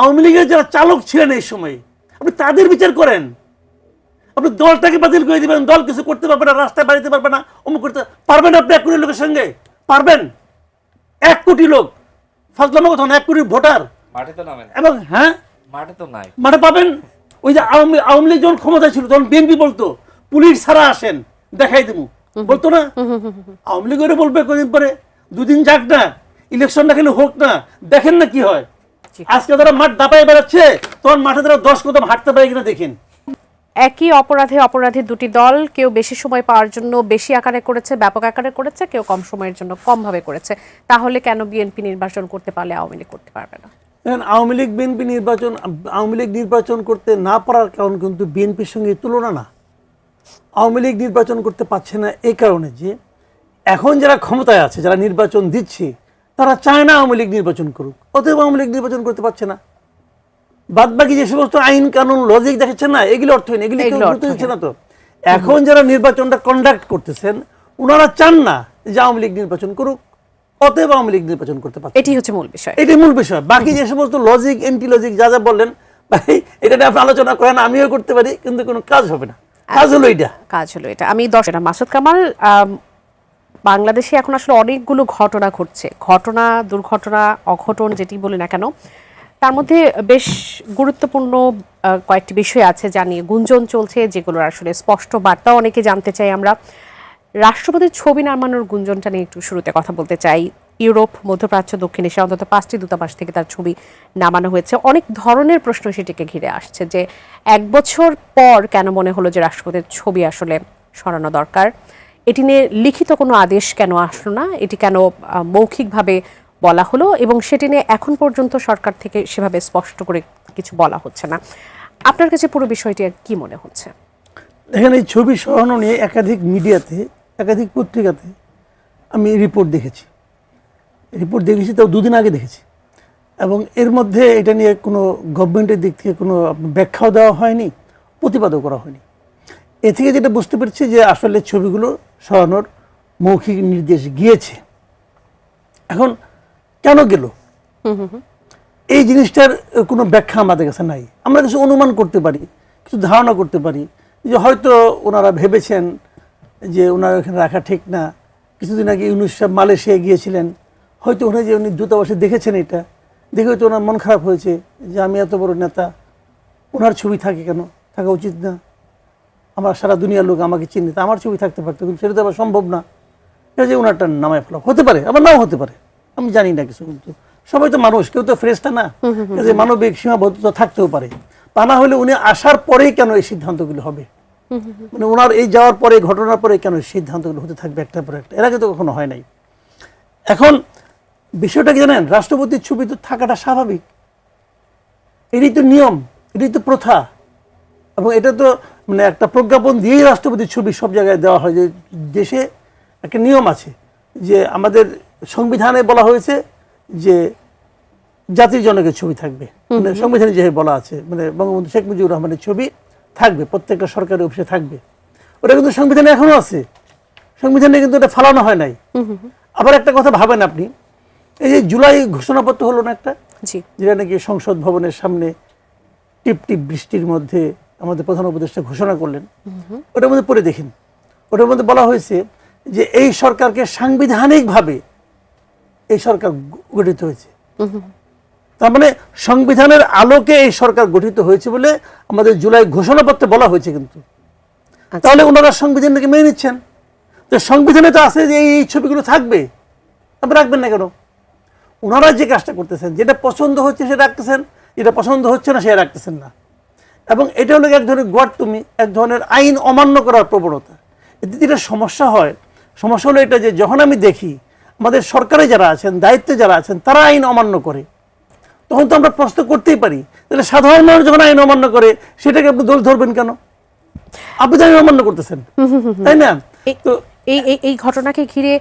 আওয়ামী লীগের যারা চালক ছিলেন এই সময় আপনি তাদের বিচার করেন। আপনি দলটাকে বাতিল করে দিবেন দল কিছু করতে পারবে না রাস্তায় বাড়িতে পারবে না অমুক করতে পারবেন আপনি এক কোটি লোকের সঙ্গে? পারবেন? এক কোটি লোক। ফাজলামা কথা না, এক কোটি ভোটার। মাঠে তো নামেন। এবং হ্যাঁ? মাঠে তো নাই। মানে পাবেন? ওই যে আওয়ামী আওয়ামী লীগ যখন ক্ষমতায় ছিল তখন বিএনপি বলতো পুলিশ ছাড়া আসেন দেখাই দেবো। বলতো না? আওয়ামী লীগের বলবে কদিন পরে দুদিন যাক না ইলেকশনটা খালি হোক না দেখেন না কি হয়। আজকে মাঠ দাপায় বেড়াচ্ছে তখন মাঠে দশ কদম হাঁটতে পারে কিনা দেখেন। একই অপরাধে অপরাধী দুটি দল কেউ বেশি সময় পাওয়ার জন্য বেশি আকারে করেছে ব্যাপক আকারে করেছে কেউ কম সময়ের জন্য কম ভাবে করেছে। তাহলে কেন বিএনপি নির্বাচন করতে পারলে আওয়ামী লীগ করতে পারবে না? আওয়ামী লীগ বিএনপি নির্বাচন আওয়ামী লীগ নির্বাচন করতে না পারার কারণ কিন্তু বিএনপির সঙ্গে তুলনা না। আওয়ামী লীগ নির্বাচন করতে পারছে না এই কারণে যে এখন যারা ক্ষমতায় আছে যারা নির্বাচন দিচ্ছে তারা চায় না আওয়ামী লীগ নির্বাচন করুক। অতএব আওয়ামী লীগ নির্বাচন করতে পারছে না। বাদ বাকি যে সমস্ত আইন কানুন লজিক দেখাচ্ছেন না এগুলো অর্থহীন এগুলি গুরুত্ব দিচ্ছে না তো। এখন যারা নির্বাচনটা কন্ডাক্ট করতেছেন ওনারা চান না যে আওয়ামী লীগ নির্বাচন করুক অতএব আওয়ামী লীগ নির্বাচন করতে পারছে এটি হচ্ছে মূল বিষয়। এটাই মূল বিষয়। বাকি যে সমস্ত লজিক এন্টি লজিক যা যা বললেন ভাই এটা নিয়ে আপনি আলোচনা করেন আমিও করতে পারি কিন্তু কোনো কাজ হবে না। কাজ হলো এটা। কাজ হলো এটা। আমি দশ এটা মাসুদ কামাল বাংলাদেশে এখন আসলে অনেকগুলো ঘটনা ঘটছে। ঘটনা, দুর্ঘটনা, অঘটন যেটি বলি না কেন, তার মধ্যে বেশ গুরুত্বপূর্ণ কয়েকটি বিষয় আছে যা নিয়ে গুঞ্জন চলছে, যেগুলোর আসলে স্পষ্ট বার্তাও অনেকে জানতে চাই আমরা। রাষ্ট্রপতির ছবি নামানোর গুঞ্জনটা নিয়ে একটু শুরুতে কথা বলতে চাই। ইউরোপ, মধ্যপ্রাচ্য, দক্ষিণ এশিয়া, অন্তত পাঁচটি দূতাবাস থেকে তার ছবি নামানো হয়েছে। অনেক ধরনের প্রশ্ন সেটিকে ঘিরে আসছে যে, এক বছর পর কেন মনে হলো যে রাষ্ট্রপতির ছবি আসলে সরানো দরকার? এটি নিয়ে লিখিত কোনো আদেশ কেন আসলো না? এটি কেন মৌখিকভাবে বলা হলো? এবং সেটি নিয়ে এখন পর্যন্ত সরকার থেকে সেভাবে স্পষ্ট করে কিছু বলা হচ্ছে না। আপনার কাছে পুরো বিষয়টি কি মনে হচ্ছে? দেখেন, এই ছবি সরানো নিয়ে একাধিক মিডিয়াতে, একাধিক পত্রিকাতে আমি রিপোর্ট দেখেছি। রিপোর্ট দেখেছি, তাও দুদিন আগে দেখেছি। এবং এর মধ্যে এটা নিয়ে কোনো গভর্নমেন্টের দিক থেকে কোনো ব্যাখ্যাও দেওয়া হয়নি, প্রতিবাদও করা হয়নি। এ থেকে যেটা বুঝতে পারছি যে আসলে ছবিগুলো সরানোর মৌখিক নির্দেশ গিয়েছে। এখন কেন গেল? এই জিনিসটার কোনো ব্যাখ্যা আমাদের কাছে নাই। আমরা কিছু অনুমান করতে পারি কিছু ধারণা করতে পারি যে হয়তো ওনারা ভেবেছেন যে ওনার এখানে রাখা ঠিক না। কিছুদিন আগে ইউনুস সাহেব মালয়েশিয়া গিয়েছিলেন। হয়তো ওখানে যে উনি দূতাবাসে দেখেছেন এটা দেখে হয়তো ওনার মন খারাপ হয়েছে যে আমি এত বড় নেতা ওনার ছবি থাকে কেন? থাকা উচিত না। আমার সারা দুনিয়ার লোক আমাকে চিনে আমার ছবি থাকতে পারতো কিন্তু সেটা তো আবার সম্ভব না। এটা যে ওনারটা নামায় ফেলা হতে পারে আবার নাও হতে পারে আমি জানি না কিছু কিন্তু সবাই তো মানুষ কেউ তো ফ্রেশটা না। যে মানবিক সীমাবদ্ধতা থাকতেও পারে তা না হলে উনি আসার পরেই কেন এই সিদ্ধান্তগুলো হবে? মানে ওনার এই যাওয়ার পরে ঘটনার পরে কেন সিদ্ধান্তগুলো হতে থাকবে একটার পর একটা? এর আগে তো কখনো হয় নাই। এখন বিষয়টা কি জানেন রাষ্ট্রপতির ছবি তো থাকাটা স্বাভাবিক। এটাই তো নিয়ম এটাই তো প্রথা। এবং এটা তো মানে একটা প্রজ্ঞাপন দিয়েই রাষ্ট্রপতির ছবি সব জায়গায় দেওয়া হয় যে দেশে একটা নিয়ম আছে যে আমাদের সংবিধানে বলা হয়েছে যে জাতির জনকের ছবি থাকবে। মানে সংবিধানে যেভাবে বলা আছে মানে বঙ্গবন্ধু শেখ মুজিবুর রহমানের ছবি থাকবে প্রত্যেকটা সরকারি অফিসে থাকবে। ওটা কিন্তু সংবিধানে এখনও আছে। সংবিধানে কিন্তু এটা ফালানো হয় নাই। আবার একটা কথা ভাবেন আপনি এই যে জুলাই ঘোষণাপত্র হলো না একটা? যেটা নাকি সংসদ ভবনের সামনে টিপ টিপ বৃষ্টির মধ্যে আমাদের প্রধান উপদেষ্টা ঘোষণা করলেন। ওটার মধ্যে পড়ে দেখেন। ওটার মধ্যে বলা হয়েছে যে এই সরকারকে সাংবিধানিকভাবে এই সরকার গঠিত হয়েছে। তার মানে সংবিধানের আলোকে এই সরকার গঠিত হয়েছে বলে আমাদের জুলাই ঘোষণাপত্রে বলা হয়েছে কিন্তু। আচ্ছা। তাহলে ওনারা সংবিধানটাকে মেনে নিচ্ছেন? তো সংবিধানে তো আছে যে এই ছবিগুলো থাকবে। আপনি রাখবেন না কেন? ওনারা যে কাজটা করতেছেন যেটা পছন্দ হচ্ছে সেটা রাখতেছেন যেটা পছন্দ হচ্ছে না সেটা রাখতেছেন না। এবং এটা হলো এক ধরনের গোয়ার তুমি এক ধরনের আইন অমান্য করার প্রবণতা। এতে যেটা সমস্যা হয় সমস্যা হলো এটা যে যখন আমি দেখি আমাদের সরকারে যারা আছেন দায়িত্বে যারা আছেন তারা আইন অমান্য করে। তখন তো আমরা প্রশ্ন করতেই পারি তাহলে সাধারণ মানুষ যখন আইন অমান্য করে সেটাকে আপনি দোষ ধরবেন কেন? আপনি তো আইন অমান্য করতেছেন তাই না? এই- তো এই এই এই ঘটনাকে ঘিরে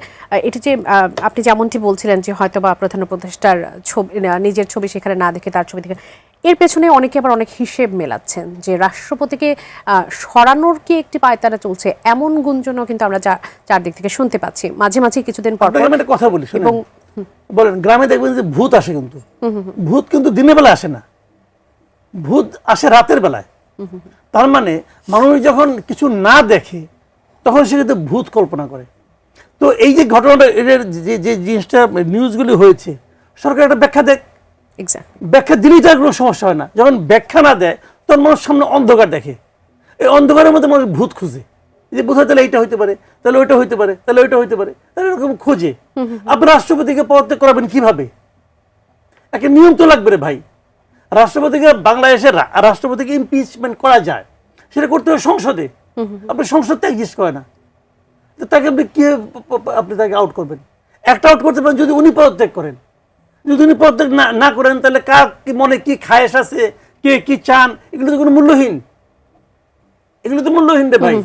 এটি যে আপনি যেমনটি বলছিলেন যে হয়তো বা প্রধান উপদেষ্টার ছবি নিজের ছবি সেখানে না দেখে তার ছবি দেখে এর পেছনে অনেকে আবার অনেক হিসেব মেলাচ্ছেন যে রাষ্ট্রপতিকে সরানোর কি একটি পায়তারা চলছে? এমন গুঞ্জনও কিন্তু আমরা চারদিক থেকে শুনতে পাচ্ছি। মাঝে মাঝে কিছুদিন পর কথা বলি এবং বলেন গ্রামে দেখবেন যে ভূত আসে কিন্তু। ভূত কিন্তু দিনের বেলা আসে না। ভূত আসে রাতের বেলায়। তার মানে মানুষ যখন কিছু না দেখে তখন সে কিন্তু ভূত কল্পনা করে। তো এই যে ঘটনাটা এর যে যে জিনিসটা নিউজগুলি হয়েছে সরকার একটা ব্যাখ্যা দেখ ব্যাখ্যা দিলেই তার কোনো সমস্যা হয় না। যখন ব্যাখ্যা না দেয় তখন মানুষ সামনে অন্ধকার দেখে। এই অন্ধকারের মধ্যে মানুষ ভূত খুঁজে। যে বোধহয় তাহলে এইটা হইতে পারে তাহলে ওইটা হইতে পারে তাহলে ওইটা হইতে পারে তাহলে এরকম খোঁজে। আপনি রাষ্ট্রপতিকে পদত্যাগ করাবেন কীভাবে? একটা নিয়ম তো লাগবে রে ভাই। রাষ্ট্রপতিকে বাংলাদেশের রাষ্ট্রপতিকে ইমপিচমেন্ট করা যায়। সেটা করতে হবে সংসদে। আপনি সংসদ তো এক্সিস্ট করে না। তো তাকে আপনি কি আপনি তাকে আউট করবেন? একটা আউট করতে পারেন যদি উনি পদত্যাগ করেন। যদি উনি পদত্যাগ না না করেন তাহলে কার কি মনে কি খায়েশ আছে? কে কি চান? এগুলো তো কোনো মূল্যহীন। এগুলো তো মূল্যহীন রে ভাই।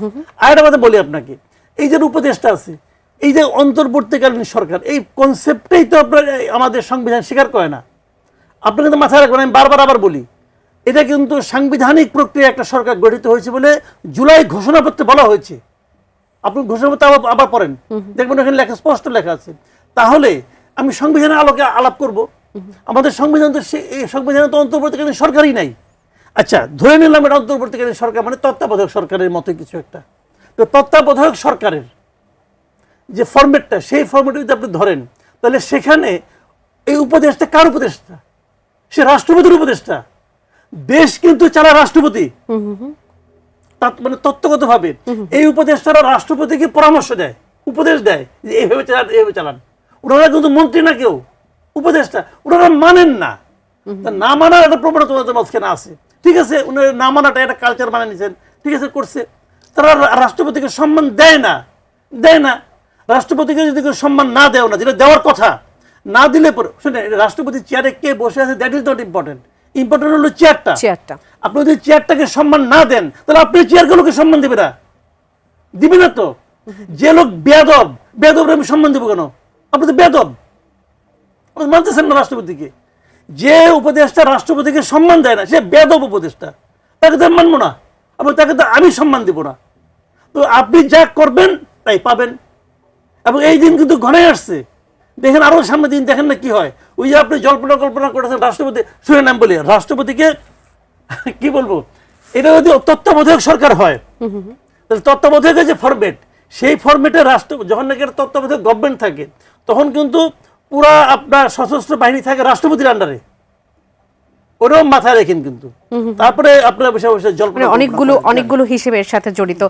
আর একটা কথা বলি আপনাকে। এই যে উপদেশটা আছে এই যে অন্তর্বর্তীকালীন সরকার এই কনসেপ্টটাই তো আপনার আমাদের সংবিধান স্বীকার করে না। আপনি কিন্তু মাথায় রাখবেন আমি বারবার আবার বলি এটা কিন্তু সাংবিধানিক প্রক্রিয়া একটা সরকার গঠিত হয়েছে বলে জুলাই ঘোষণাপত্রে বলা হয়েছে। আপনি ঘোষণাপত্র আবার আবার পড়েন। দেখবেন ওখানে লেখা স্পষ্ট লেখা আছে। তাহলে আমি সংবিধানের আলোকে আলাপ করব। আমাদের সংবিধান তো সে- এই সংবিধানে তো অন্তর্বর্তীকালীন সরকারই নাই। আচ্ছা ধরে নিলাম এটা অন্তর্বর্তীকালীন সরকার মানে তত্ত্বাবধায়ক সরকারের মতো কিছু একটা। তো তত্ত্বাবধায়ক সরকারের যে ফরম্যাটটা সেই ফরম্যাটে যদি আপনি ধরেন তাহলে সেখানে এই উপদেশটা কার উপদেশটা সে রাষ্ট্রপতির উপদেশটা দেশ কিন্তু চালা রাষ্ট্রপতি। মানে তত্ত্বগতভাবে এই উপদেষ্টারা রাষ্ট্রপতিকে পরামর্শ দেয় উপদেশ দেয় যে এইভাবে চালান এইভাবে চালান। ওনারা কিন্তু মন্ত্রী না কেউ উপদেষ্টা। ওনারা মানেন না। না মানার একটা প্রবণতা ওনাদের মাঝখানে আছে। ঠিক আছে উনারা না মানাটা একটা কালচার মানে নিছেন ঠিক আছে করছে। তারা রাষ্ট্রপতিকে সম্মান দেয় না। দেয় না। রাষ্ট্রপতিকে যদি কেউ সম্মান না দেও না যেটা দেওয়ার কথা না দিলে পরে শুনে রাষ্ট্রপতি চেয়ারে কে বসে আছে that is not important important হলো চেয়ারটা চেয়ারটা আপনি যদি চেয়ারটাকে সম্মান না দেন তাহলে আপনি চেয়ারগুলোকে সম্মান দেবে না। দিবে না তো। যে লোক বেদব বেদব আমি সম্মান দেবো কেন? আপনি তো বেদব আপনি মানতেছেন না রাষ্ট্রপতিকে। যে উপদেষ্টা রাষ্ট্রপতিকে সম্মান দেয় না সে বেদব উপদেষ্টা। তাকে তো আমি মানবো না। এবং তাকে তো আমি সম্মান দেবো না। তো আপনি যা করবেন তাই পাবেন। এবং এই দিন কিন্তু ঘনে আসছে। দেখেন আরও সামনে দিন দেখেন না কি হয়। ওই যে আপনি জল্পনা কল্পনা করেছেন রাষ্ট্রপতি শুনে নাম বলি রাষ্ট্রপতিকে কি বলব? এটা যদি তত্ত্বাবধায়ক সরকার হয় তাহলে তত্ত্বাবধায়কের যে ফরম্যাট সেই ফর্মেটে রাষ্ট্র যখন নাকি একটা তত্ত্বাবধায়ক গভর্নমেন্ট থাকে তখন কিন্তু পুরা আপনার সশস্ত্র বাহিনী থাকে রাষ্ট্রপতির আন্ডারে ওরকম মাথায় রেখেন কিন্তু। তারপরে আপনার বসে বসে জল্পনা মানে অনেকগুলো অনেকগুলো হিসেবে সাথে জড়িত।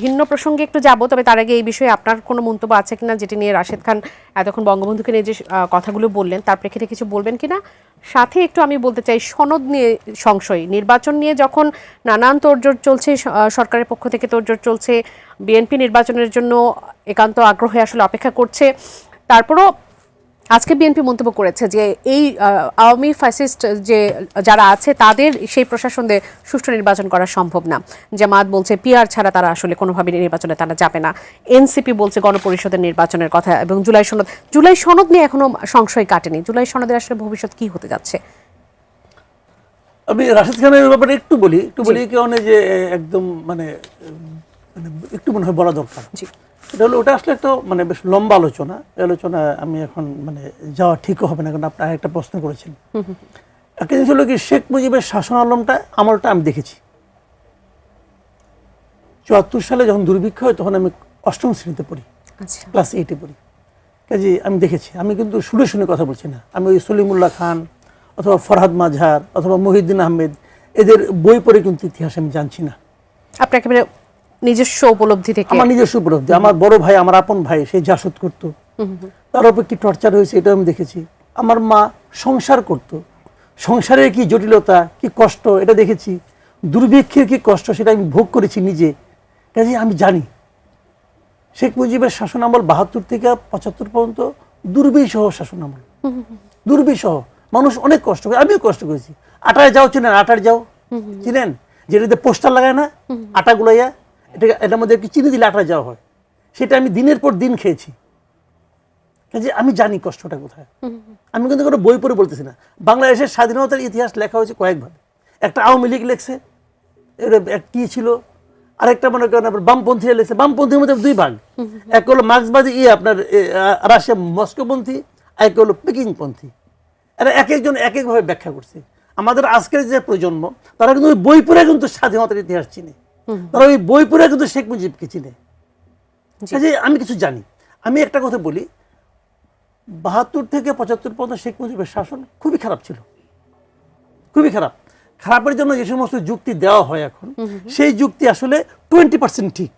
ভিন্ন প্রসঙ্গে একটু যাব, তবে তার আগে এই বিষয়ে আপনার কোনো মন্তব্য আছে কিনা যেটি নিয়ে রাশেদ খান এতক্ষণ বঙ্গবন্ধুকে নিয়ে যে কথাগুলো বললেন, তার প্রেক্ষিতে কিছু বলবেন কিনা? সাথে একটু আমি বলতে চাই, সনদ নিয়ে সংশয়, নির্বাচন নিয়ে যখন নানান তোড়জোড় চলছে সরকারের পক্ষ থেকে তোড়জোড় চলছে, বিএনপি নির্বাচনের জন্য একান্ত আগ্রহে আসলে অপেক্ষা করছে, তারপরও আজকে বিএনপি মন্তব্য করেছে যে এই আওয়ামী ফ্যাসিস্ট যে যারা আছে তাদের সেই প্রশাসন দিয়ে সুষ্ঠু নির্বাচন করা সম্ভব না। জামাত বলছে পিআর ছাড়া তারা আসলে কোনোভাবে নির্বাচনে তারা যাবে না। এনসিপি বলছে গণপরিষদের নির্বাচনের কথা এবং জুলাই সনদ জুলাই সনদ নিয়ে এখনও সংশয় কাটেনি। জুলাই সনদের আসলে ভবিষ্যৎ কি হতে যাচ্ছে? আমি রাশেদ খানের ব্যাপারে একটু বলি একটু বলি কি অনেক যে একদম মানে মানে একটু মনে হয় বলা দরকার। জি। এটা হলো ওটা আসলে একটা মানে বেশ লম্বা আলোচনা। আলোচনা আমি এখন মানে যাওয়া ঠিক হবে না কারণ আপনি একটা প্রশ্ন করেছেন। একটা জিনিস হলো কি শেখ মুজিবের শাসন আলমটা আমলটা আমি দেখেছি। চুয়াত্তর সালে যখন দুর্ভিক্ষ হয় তখন আমি অষ্টম শ্রেণীতে পড়ি আচ্ছা। ক্লাস এইটে পড়ি। কাজে আমি দেখেছি আমি কিন্তু শুনে শুনে কথা বলছি না। আমি ওই সলিমুল্লাহ খান অথবা ফরহাদ মাঝার অথবা মহিউদ্দিন আহমেদ এদের বই পড়ে কিন্তু ইতিহাস আমি জানছি না। আপনি একেবারে নিজস্ব উপলব্ধি থেকে। আমার নিজস্ব উপলব্ধি। আমার বড় ভাই আমার আপন ভাই সে জাসদ করত। তার উপর কি টর্চার হয়েছে এটা আমি দেখেছি। আমার মা সংসার করত। সংসারের কি জটিলতা কি কষ্ট এটা দেখেছি। দুর্ভিক্ষের কি কষ্ট সেটা আমি ভোগ করেছি নিজে। কাজে আমি জানি। শেখ মুজিবের শাসন আমল বাহাত্তর থেকে পঁচাত্তর পর্যন্ত দুর্বিষহ শাসন আমল দুর্বিষহ। মানুষ অনেক কষ্ট করে আমিও কষ্ট করেছি। আটায় যাও চিনেন? আটার যাও। চিনেন? যেটাতে পোস্টার লাগায় না আটা গুলাইয়া এটা এটার মধ্যে কি চিনি দিলে আটা যাওয়া হয়। সেটা আমি দিনের পর দিন খেয়েছি। কাজে আমি জানি কষ্টটা কোথায়। আমি কিন্তু কোনো বই পড়ে বলতেছি না। বাংলাদেশের স্বাধীনতার ইতিহাস লেখা হয়েছে কয়েকভাবে একটা আওয়ামী লীগ লেখছে এটা কি ছিল? আরেকটা মনে করেন আপনার বামপন্থী এলেছে বামপন্থীর মধ্যে দুই ভাগ। এক হলো মার্ক্সবাদী ইয়ে আপনার রাশিয়া মস্কোপন্থী আর এক হলো পেকিংপন্থী। এরা এক একজন এক একভাবে ব্যাখ্যা করছে। আমাদের আজকের যে প্রজন্ম, তারা কিন্তু বই পড়ে কিন্তু স্বাধীনতার ইতিহাস চিনে। তারা ওই বই পড়ে কিন্তু শেখ মুজিবকে চিনে। কাজে আমি কিছু জানি। আমি একটা কথা বলি বাহাত্তর থেকে পঁচাত্তর পর্যন্ত শেখ মুজিবের শাসন খুবই খারাপ ছিল। খুবই খারাপ। খারাপের জন্য যে সমস্ত যুক্তি দেওয়া হয় এখন সেই যুক্তি আসলে টোয়েন্টি পার্সেন্ট ঠিক।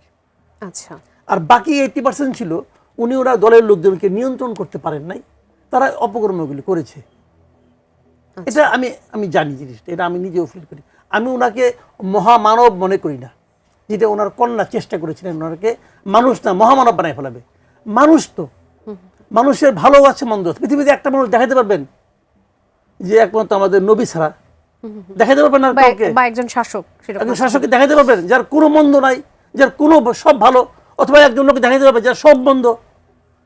আচ্ছা। আর বাকি এইটি পার্সেন্ট ছিল উনি ওরা দলের লোকজনকে নিয়ন্ত্রণ করতে পারেন নাই তারা অপকর্মগুলি করেছে। এটা আমি আমি জানি জিনিসটা এটা আমি নিজেও ফিল করি। আমি ওনাকে মহামানব মনে করি না। যেটা ওনার কন্যা চেষ্টা করেছিলেন ওনাকে মানুষ না মহামানব বানায় ফেলাবে। মানুষ তো। মানুষের ভালো আছে মন্দ আছে। পৃথিবীতে একটা মানুষ দেখাতে পারবেন? যে একমাত্র আমাদের নবী ছাড়া। দেখাতে পারবেন না বা একজন শাসক একজন শাসককে দেখাতে পারবেন যার কোনো মন্দ নাই যার কোনো সব ভালো অথবা একজন লোক দেখাতে পারবেন যার সব মন্দ।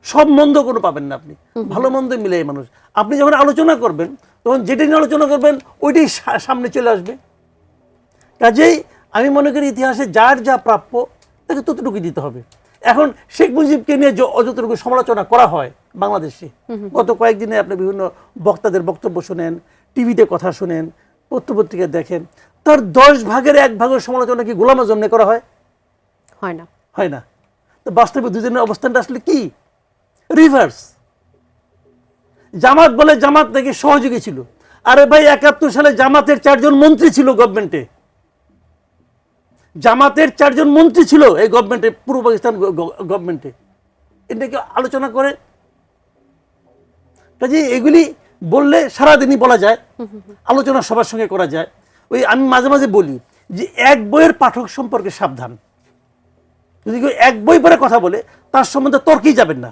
সব মন্দ কোনো পাবেন না আপনি। ভালো মন্দ মিলে মানুষ। আপনি যখন আলোচনা করবেন তখন যেটা নিয়ে আলোচনা করবেন ওইটাই সামনে চলে আসবে। কাজেই আমি মনে করি ইতিহাসে যার যা প্রাপ্য তাকে ততটুকু দিতে হবে। এখন শেখ মুজিবকে নিয়ে য- যতটুকু সমালোচনা করা হয় বাংলাদেশে গত কয়েকদিনে আপনি বিভিন্ন বক্তাদের বক্তব্য শোনেন টিভিতে কথা শুনেন পত্রপত্রিকা দেখেন তার দশ ভাগের এক ভাগের সমালোচনা কি গোলাম আজম নিয়ে করা হয়? হয় না। হয় না। তো বাস্তবে দুজনের অবস্থানটা আসলে কি? রিভার্স জামাত বলে জামাত নাকি সহযোগী ছিল। আরে ভাই একাত্তর সালে জামাতের চারজন মন্ত্রী ছিল গভর্নমেন্টে জামাতের চারজন মন্ত্রী ছিল এই গভর্নমেন্টে পূর্ব পাকিস্তান গভর্নমেন্টে এটা কি আলোচনা করে? কাজে এগুলি বললে সারাদিনই বলা যায় আলোচনা সবার সঙ্গে করা যায়। ওই আমি মাঝে মাঝে বলি যে এক বইয়ের পাঠক সম্পর্কে সাবধান। যদি কেউ এক বই পড়ে কথা বলে তার সম্বন্ধে তর্কেই যাবেন না।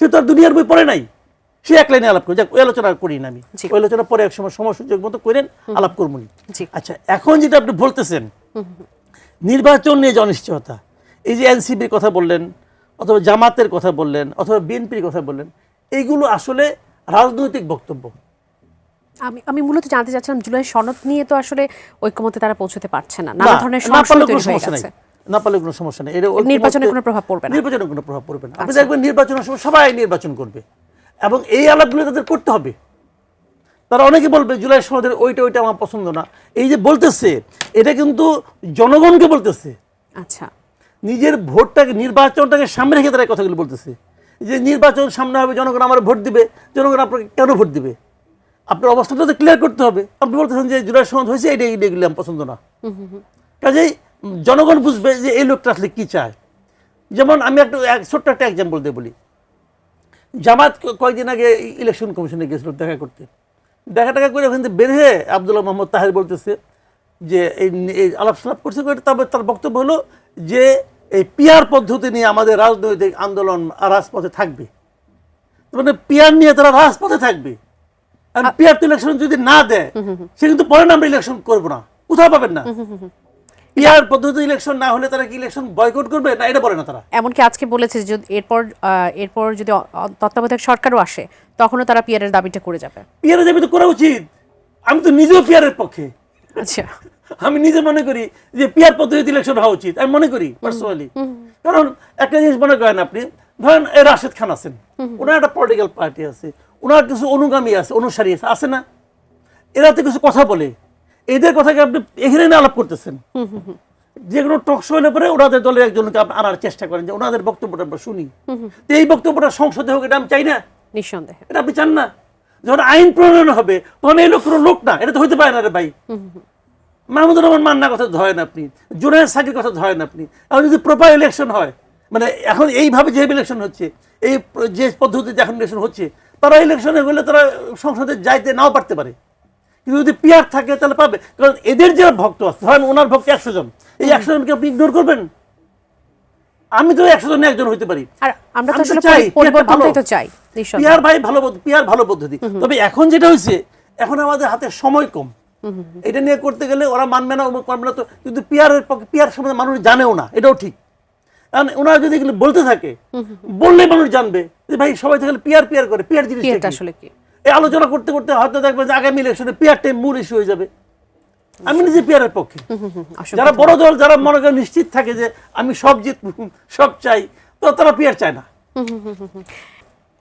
সে তো আর দুনিয়ার বই পড়ে নাই। সে এক লাইনে আলাপ করে যাক ওই আলোচনা করি না আমি। ওই আলোচনা পরে এক সময় সময় সুযোগ মতো করেন আলাপ করব নি। আচ্ছা এখন যেটা আপনি বলতেছেন নির্বাচন নিয়ে যে অনিশ্চয়তা এই যে এনসিপির কথা বললেন অথবা জামাতের কথা বললেন অথবা বিএনপির কথা বললেন এইগুলো আসলে রাজনৈতিক বক্তব্য। আমি আমি মূলত জানতে চাচ্ছিলাম জুলাই সনদ নিয়ে তো আসলে ঐক্যমতে তারা পৌঁছতে পারছে না। নানা ধরনের সমস্যা নাই। না পারলে কোনো সমস্যা নেই। এটা নির্বাচনে কোনো প্রভাব পড়বে না। নির্বাচনে কোনো প্রভাব পড়বে না। আপনি দেখবেন নির্বাচনের সময় সবাই নির্বাচন করবে। এবং এই আলাপগুলো তাদের করতে হবে। তারা অনেকে বলবে জুলাই সনদের ওইটা ওইটা আমার পছন্দ না। এই যে বলতেছে এটা কিন্তু জনগণকে বলতেছে। আচ্ছা। নিজের ভোটটাকে নির্বাচনটাকে সামনে রেখে তারা কথাগুলো বলতেছে। যে নির্বাচন সামনে হবে জনগণ আমার ভোট দিবে জনগণ আপনাকে কেন ভোট দিবে? আপনার অবস্থাটা তো ক্লিয়ার করতে হবে। আপনি বলতেছেন যে জুলাই সনদ হয়েছে এটা এগুলো আমার পছন্দ না। কাজেই জনগণ বুঝবে যে এই লোকটা আসলে কি চায়। যেমন আমি একটা এক- ছোট্ট একটা এক্সাম্পল দিয়ে বলি। জামাত কয়েকদিন আগে ইলেকশন কমিশনে গেছিল দেখা করতে। দেখা টাকা করে ওখান থেকে বের হয়ে আবদুল্লাহ মোহাম্মদ তাহের বলতেছে যে এই আলাপ সালাপ করছে করে তবে তার বক্তব্য হলো যে এই পিয়ার পদ্ধতি নিয়ে আমাদের রাজনৈতিক আন্দোলন রাজপথে থাকবে। মানে পিয়ার নিয়ে তারা রাজপথে থাকবে। আর পিয়ার তো ইলেকশন যদি না দেয় সে কিন্তু পরে না আমরা ইলেকশন করব না। কোথাও পাবেন না। পিয়ার পদ্ধতি ইলেকশন না হলে তারা কি ইলেকশন বয়কট করবে? না এটা বলে না তারা। এমনকি আজকে বলেছে যে এরপর এরপর যদি তত্ত্বাবধায়ক সরকারও আসে তখনও তারা পিয়ারের দাবিটা করে যাবে। পিয়ারে যাবে তো করা উচিত। আমি তো নিজেও পিয়ারের পক্ষে। আচ্ছা। আমি নিজে মনে করি যে পিয়ার পদ্ধতিতে ইলেকশন হওয়া উচিত আমি মনে করি পার্সোনালি কারণ একটা জিনিস মনে করেন আপনি ধরেন রাশেদ খান আছেন। ওনার একটা পলিটিক্যাল পার্টি আছে। ওনার কিছু অনুগামী আছে অনুসারী আছে আছে না? এরা তো কিছু কথা বলে। এদের কথাকে আপনি এখানে না আলাপ করতেছেন। যে কোনো টক শো হলে পরে ওনাদের দলের একজনকে আপনি আনার চেষ্টা করেন যে ওনাদের বক্তব্যটা আমরা শুনি। তো এই বক্তব্যটা সংসদে হোক এটা আমি চাই না। নিঃসন্দেহে। এটা আপনি চান না। যখন আইন প্রণয়ন হবে তখন এই লোক কোনো লোক না এটা তো হইতে পারে না রে ভাই। মাহমুদুর রহমান মান্নার কথা ধরেন আপনি। জুনায়দ সাকির কথা ধরেন আপনি। এখন যদি প্রপার ইলেকশন হয় মানে এখন এইভাবে যে ইলেকশন হচ্ছে এই যে পদ্ধতিতে এখন ইলেকশন হচ্ছে তারা ইলেকশনে হলে তারা সংসদে যাইতে নাও পারতে পারে। কিন্তু যদি পিয়ার থাকে তাহলে পাবে। কারণ এদের যে ভক্ত আছে ধরেন ওনার ভক্ত একশো জন এই একশো জনকে আপনি ইগনোর করবেন? আমি তো একশো জনে একজন হইতে পারি। আমরা তো চাই। তো চাই পিয়ার ভাই ভালো পিয়ার ভালো পদ্ধতি। তবে এখন যেটা হয়েছে এখন আমাদের হাতে সময় কম। এটা নিয়ে করতে গেলে ওরা মানবে না অমুক মানবে না তো। কিন্তু পিয়ারের পক্ষে পিয়ার সম্বন্ধে মানুষ জানেও না এটাও ঠিক। কারণ ওনারা যদি বলতে থাকে বললে মানুষ জানবে যে ভাই সবাই তাহলে পিয়ার পিয়ার করে পিয়ার জিনিসটা আসলে কি? এই আলোচনা করতে করতে হয়তো দেখবে যে আগামী ইলেকশনে পিয়ারটাই মূল ইস্যু হয়ে যাবে। আমি নিজে পিয়ারের পক্ষে। যারা বড় দল যারা মনে করেন নিশ্চিত থাকে যে আমি সব জিত সব চাই তো তারা পিয়ার চায় না।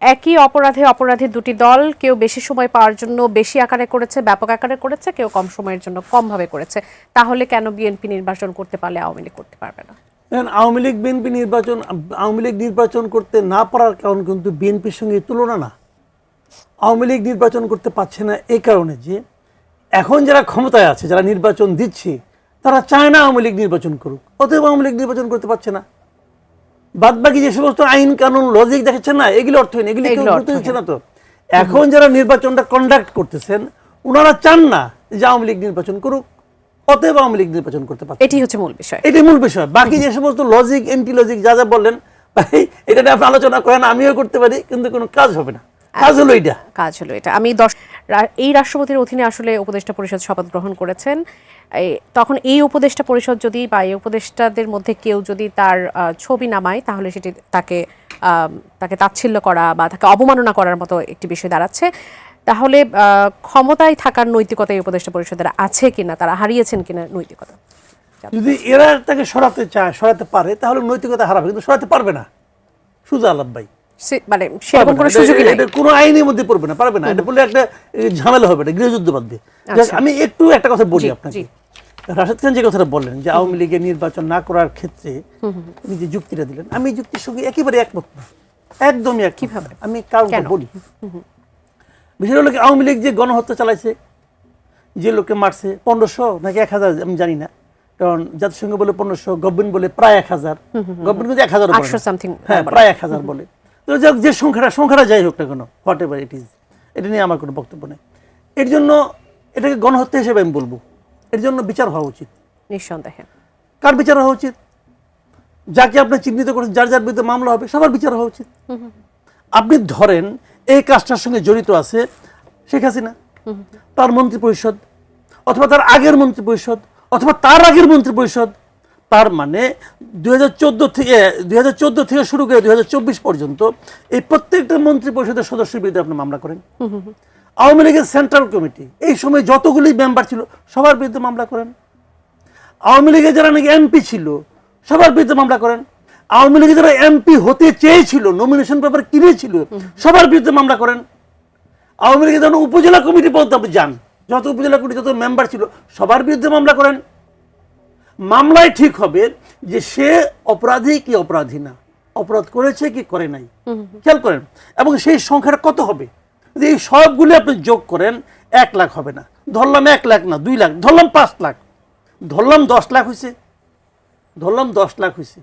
একই অপরাধে অপরাধী দুটি দল কেউ বেশি সময় পাওয়ার জন্য বেশি আকারে করেছে ব্যাপক আকারে করেছে কেউ কম সময়ের জন্য কম ভাবে করেছে। তাহলে কেন বিএনপি নির্বাচন করতে পারলে আওয়ামী লীগ করতে পারবে না? দেখেন আওয়ামী লীগ বিএনপি নির্বাচন আওয়ামী লীগ নির্বাচন করতে না পারার কারণ কিন্তু বিএনপির সঙ্গে তুলনা না। আওয়ামী লীগ নির্বাচন করতে পারছে না এই কারণে যে এখন যারা ক্ষমতায় আছে যারা নির্বাচন দিচ্ছে তারা চায় না আওয়ামী লীগ নির্বাচন করুক। অতএব আওয়ামী লীগ নির্বাচন করতে পারছে না। বাদ বাকি যে সমস্ত আইন কানুন লজিক দেখাচ্ছেন না এগুলো অর্থহীন এগুলি গুরুত্ব দিচ্ছে না তো। এখন যারা নির্বাচনটা কন্ডাক্ট করতেছেন ওনারা চান না যে আওয়ামী লীগ নির্বাচন করুক অতএব আওয়ামী লীগ নির্বাচন করতে পারছে এটি হচ্ছে মূল বিষয়। এটাই মূল বিষয়। বাকি যে সমস্ত লজিক এন্টি লজিক যা যা বললেন ভাই এটা নিয়ে আপনি আলোচনা করেন আমিও করতে পারি কিন্তু কোনো কাজ হবে না। কাজ হলো এটা কাজ হলো এটা আমি দশ এই রাষ্ট্রপতির অধীনে আসলে উপদেষ্টা পরিষদ শপথ গ্রহণ করেছেন। তখন এই উপদেষ্টা পরিষদ যদি বা এই উপদেষ্টাদের মধ্যে কেউ যদি তার ছবি নামায় তাহলে সেটি তাকে তাকে তাচ্ছিল্য করা বা তাকে অবমাননা করার মতো একটি বিষয় দাঁড়াচ্ছে। তাহলে ক্ষমতায় থাকার নৈতিকতা এই উপদেষ্টা পরিষদের আছে কিনা তারা হারিয়েছেন কিনা নৈতিকতা? যদি এরা তাকে সরাতে চায় সরাতে পারে তাহলে নৈতিকতা হারাবে কিন্তু সরাতে পারবে না। সুজা আলাপ ভাই। মানে সেরকম পারবে না। কোনো এটা- সুযোগই নাই। এটা কোনো আইনের মধ্যে পড়বে না পারবে না। এটা বললে একটা ঝামেলা হবে না গৃহযুদ্ধ বাঁধবে আচ্ছা। আমি একটু একটা কথা বলি আপনাকে। রাশেদ খান যে কথাটা বললেন যে আওয়ামী লীগের নির্বাচন না করার ক্ষেত্রে তিনি যে যুক্তিটা দিলেন আমি এই যুক্তির সঙ্গে একেবারে একমত না। একদমই এক কীভাবে? আমি বলি। হলো আওয়ামী লীগ যে গণহত্যা চালাইছে যে লোককে মারছে পনেরোশো নাকি এক হাজার আমি জানি না। কারণ জাতিসংঘ বলে পনেরোশো গভর্নমেন্ট বলে প্রায় এক হাজার। গভর্নমেন্ট কিন্তু এক হাজার 800 something হ্যাঁ প্রায় এক হাজার বলে। তো যাক, যে সংখ্যাটা সংখ্যাটা যাই হোক না কেন হোয়াট এভার ইট ইজ এটা নিয়ে আমার কোনো বক্তব্য নেই। এর জন্য এটাকে গণহত্যা হিসেবে আমি বলব। এর জন্য বিচার হওয়া উচিত। নিঃসন্দেহে। কার বিচার হওয়া উচিত? যাকে আপনি চিহ্নিত করেন যার যার বিরুদ্ধে মামলা হবে সবার বিচার হওয়া উচিত। আপনি ধরেন এই কাজটার সঙ্গে জড়িত আছে শেখ হাসিনা তার মন্ত্রী পরিষদ অথবা তার আগের মন্ত্রী পরিষদ অথবা তার আগের মন্ত্রী পরিষদ তার মানে দুই হাজার চোদ্দ থেকে দুই হাজার চোদ্দ থেকে শুরু করে দুই হাজার চব্বিশ পর্যন্ত এই প্রত্যেকটা মন্ত্রী পরিষদের সদস্যের বিরুদ্ধে আপনি মামলা করেন। আওয়ামী লীগের সেন্ট্রাল কমিটি এই সময় যতগুলি মেম্বার ছিল সবার বিরুদ্ধে মামলা করেন। আওয়ামী লীগের যারা নাকি এমপি ছিল সবার বিরুদ্ধে মামলা করেন। আওয়ামী লীগের যারা এমপি হতে চেয়েছিল নমিনেশন পেপার কিনেছিল সবার বিরুদ্ধে মামলা করেন। আওয়ামী লীগের যখন উপজেলা কমিটি পর্যন্ত আপনি যান যত উপজেলা কমিটি যত মেম্বার ছিল সবার বিরুদ্ধে মামলা করেন। মামলায় ঠিক হবে যে সে অপরাধী কি অপরাধী না। অপরাধ করেছে কি করে নাই। খেয়াল করেন। এবং সেই সংখ্যাটা কত হবে? এই সবগুলো আপনি যোগ করেন এক লাখ হবে না। ধরলাম এক লাখ না দুই লাখ। ধরলাম পাঁচ লাখ। ধরলাম দশ লাখ হয়েছে ধরলাম দশ লাখ হয়েছে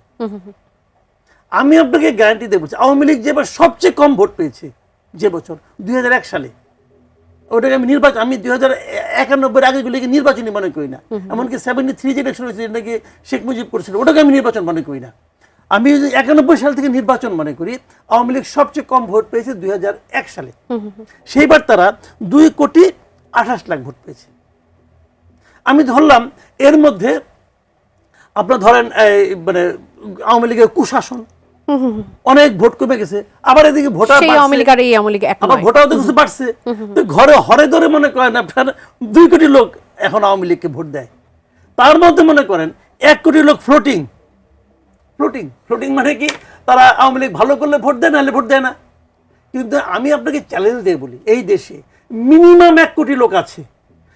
আমি আপনাকে গ্যারান্টি দেবো আওয়ামী লীগ যেবার সবচেয়ে কম ভোট পেয়েছে যে বছর দুই হাজার এক সালে। ওটাকে আমি নির্বাচন আমি দুই হাজার একানব্বই আগেগুলিকে নির্বাচনই মনে করি না। এমনকি সেভেন্টি থ্রি যে ইলেকশন হয়েছে নাকি শেখ মুজিব করেছিল ওটাকে আমি নির্বাচন মনে করি না। আমি একানব্বই সাল থেকে নির্বাচন মনে করি আওয়ামী লীগ সবচেয়ে কম ভোট পেয়েছে দুই হাজার এক সালে। সেইবার তারা দুই কোটি আঠাশ লাখ ভোট পেয়েছে। আমি ধরলাম এর মধ্যে আপনার ধরেন মানে আওয়ামী লীগের কুশাসন অনেক ভোট কমে গেছে। আবার এদিকে ভোটার আবার ভোটার তো কিছু বাড়ছে। ঘরে হরে ধরে মনে করেন আপনার দুই কোটি লোক এখন আওয়ামী লীগকে ভোট দেয়। তার মধ্যে মনে করেন এক কোটি লোক ফ্লোটিং ফ্লোটিং ফ্লোটিং মানে কি? তারা আওয়ামী লীগ ভালো করলে ভোট দেয় নাহলে ভোট দেয় না। কিন্তু আমি আপনাকে চ্যালেঞ্জ দিয়ে বলি এই দেশে মিনিমাম এক কোটি লোক আছে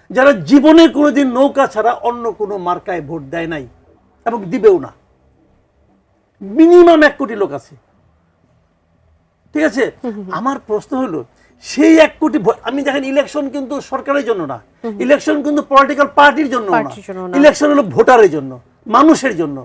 যারা জীবনে কোনোদিন নৌকা ছাড়া অন্য কোনো মার্কায় ভোট দেয় নাই এবং দিবেও না। মিনিমাম এক কোটি লোক আছে। ঠিক আছে? আমার প্রশ্ন হলো সেই এক কোটি আমি দেখেন ইলেকশন কিন্তু সরকারের জন্য না। ইলেকশন কিন্তু পলিটিক্যাল পার্টির জন্য না। ইলেকশন হলো ভোটারের জন্য মানুষের জন্য।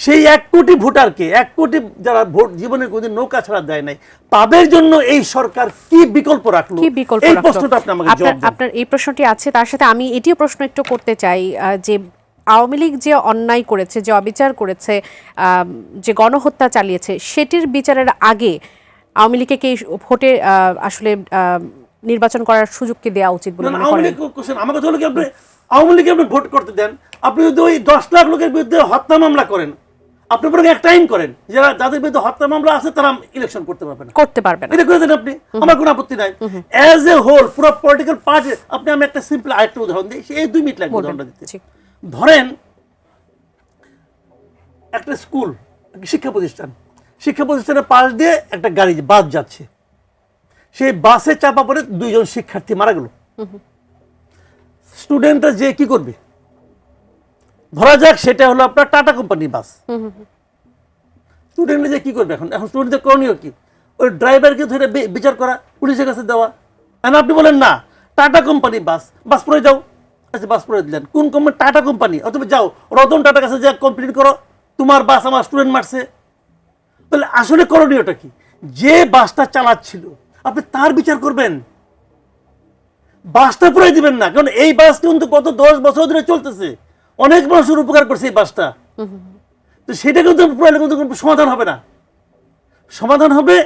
সেই এক কোটি ভোটারকে এক কোটি যারা ভোট জীবনে কোনদিন নৌকা ছাড়া দেয় নাই তাদের জন্য এই সরকার কি বিকল্প রাখল? কি বিকল্প এই প্রশ্নটা আপনি আমাকে আপনার এই প্রশ্নটি আছে তার সাথে আমি এটিও প্রশ্ন একটু করতে চাই যে আওয়ামী লীগ যে অন্যায় করেছে যে অবিচার করেছে যে গণহত্যা চালিয়েছে সেটির বিচারের আগে আওয়ামী লীগকে কি ভোটে আসলে নির্বাচন করার সুযোগ কি দেওয়া উচিত বলে মনে করেন? কথা হলো কি আপনি আওয়ামী লীগে আপনি ভোট করতে দেন আপনি যদি ওই দশ লাখ লোকের বিরুদ্ধে হত্যা মামলা করেন আপনি বরং একটা আইন করেন যারা যাদের বিরুদ্ধে হত্যা মামলা আছে তারা ইলেকশন করতে পারবে না। করতে পারবে না। এটা করে দেন আপনি আমার কোনো আপত্তি নাই। অ্যাজ এ হোল পুরো পলিটিক্যাল পার্টি আপনি আমি একটা সিম্পল আরেকটা উদাহরণ দিই এই দুই মিনিট লাগবে উদাহরণটা দিতে। ধরেন, একটা স্কুল শিক্ষা প্রতিষ্ঠান, শিক্ষা প্রতিষ্ঠানের পাশ দিয়ে একটা গাড়ি, বাস যাচ্ছে। সেই বাসে চাপা পড়ে দুইজন শিক্ষার্থী মারা গেল। স্টুডেন্টরা যে কি করবে? ধরা যাক সেটা হলো আপনার টাটা কোম্পানির বাস। স্টুডেন্টরা যে কি করবে এখন? এখন স্টুডেন্টদের করণীয় কি? ওই ড্রাইভারকে ধরে বিচার করা, পুলিশের কাছে দেওয়া। এখন আপনি বলেন, না, টাটা কোম্পানি বাস বাস পরে যাও। আচ্ছা বাস পরে দিলেন। কোন কোম্পানি টাটা কোম্পানি অথবা যাও রতন টাটার কাছে যা কমপ্লেন করো। তোমার বাস আমার স্টুডেন্ট মারছে। তাহলে আসলে করণীয়টা কি? যে বাসটা চালাচ্ছিল আপনি তার বিচার করবেন। বাসটা পরে দিবেন না কারণ এই বাস কিন্তু গত দশ বছর ধরে চলতেছে। অনেক মানুষের উপকার করছে এই বাসটা। তো সেটা কিন্তু পুরালে কিন্তু সমাধান হবে না। সমাধান হবে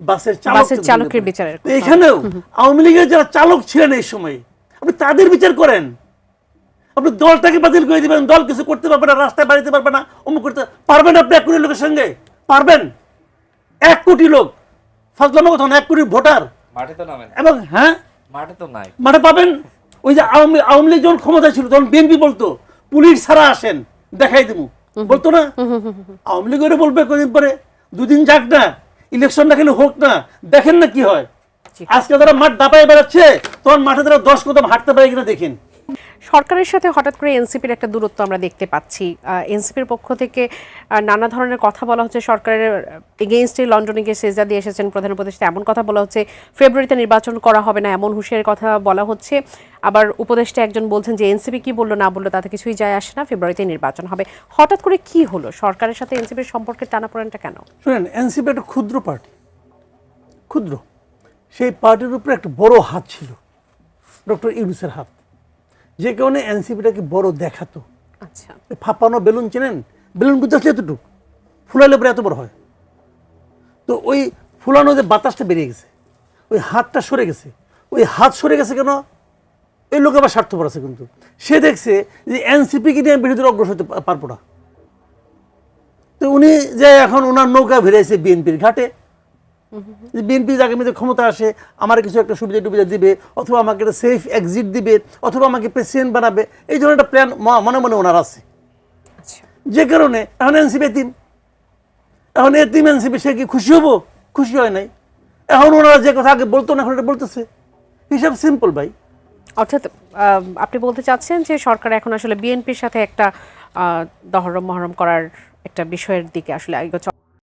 বাসের চালক চালকের বিচারের এখানেও আওয়ামী লীগের যারা চালক ছিলেন এই সময় আপনি তাদের বিচার করেন। আপনি দলটাকে বাতিল করে দিবেন দল কিছু করতে পারবে না রাস্তায় বাড়িতে পারবে না অমুক করতে পারবেন আপনি এক কোটি লোকের সঙ্গে? পারবেন। এক কোটি লোক। ফাজলামা কথা না, এক কোটি ভোটার। মাঠে তো নামে না এবং হ্যাঁ? মাঠে তো নাই। মাঠে পাবেন? ওই যে আওয়ামী আওয়ামী লীগ যখন ক্ষমতা ছিল তখন বিএনপি বলতো পুলিশ ছাড়া আসেন দেখাই দেবো বলতো না? আওয়ামী লীগ বলবে কদিন পরে দুদিন যাক না ইলেকশনটা খেলে হোক না দেখেন না কি হয়। আজকে তারা মাঠ দাপায় বেড়াচ্ছে তখন মাঠে তারা দশ কদম হাঁটতে পারে কিনা দেখেন। সরকারের সাথে হঠাৎ করে এনসিপির একটা দূরত্ব আমরা দেখতে পাচ্ছি। এনসিপির পক্ষ থেকে নানা ধরনের কথা বলা হচ্ছে। সরকারের এগেইনস্টে লন্ডনে গিয়ে সেজা দিয়ে এসেছেন প্রধান উপদেষ্টা। এমন কথা বলা হচ্ছে ফেব্রুয়ারিতে নির্বাচন করা হবে না এমন হুঁশিয়ার কথা বলা হচ্ছে। আবার উপদেষ্টা একজন বলছেন যে এনসিপি কি বলল না বলল তাতে কিছুই যায় আসে না ফেব্রুয়ারিতে নির্বাচন হবে। হঠাৎ করে কি হলো? সরকারের সাথে এনসিপির সম্পর্কের টানাপোড়েনটা কেন? শুনেন এনসিপি একটা ক্ষুদ্র পার্টি। ক্ষুদ্র। সেই পার্টির উপরে একটা বড় হাত ছিল ডক্টর ইউনুসের হাত। যে কারণে এনসিপিটাকে বড় দেখাতো। আচ্ছা। ফাঁপানো বেলুন চেনেন? বেলুন কিন্তু আসলে এতটুকু। ফুলাইলে পরে এত বড় হয়। তো ওই ফুলানো যে বাতাসটা বেরিয়ে গেছে ওই হাতটা সরে গেছে। ওই হাত সরে গেছে কেন? এই লোক আবার স্বার্থপর আছে কিন্তু। সে দেখছে যে এনসিপিকে নিয়ে বিরোধীরা অগ্রসর হতে পারব না। তো উনি যে এখন ওনার নৌকা ভিড়াইছে বিএনপির ঘাটে যে বিএনপি আগামীতে ক্ষমতা আসে আমার কিছু একটা সুবিধা টুবিধা দিবে অথবা আমাকে একটা সেফ এক্সিট দিবে অথবা আমাকে প্রেসিডেন্ট বানাবে এই ধরনের একটা প্ল্যান মনে মনে ওনার আছে। আচ্ছা। যে কারণে এখন এনসিপি এতিম এখন এতিম এনসিপি সে কি খুশি হব? খুশি হয় নাই। এখন ওনারা যে কথা আগে বলতো না এখন এটা বলতেছে। হিসাব সিম্পল ভাই। অর্থাৎ আপনি বলতে চাচ্ছেন যে সরকার এখন আসলে বিএনপির সাথে একটা দহরম মহরম করার একটা বিষয়ের দিকে আসলে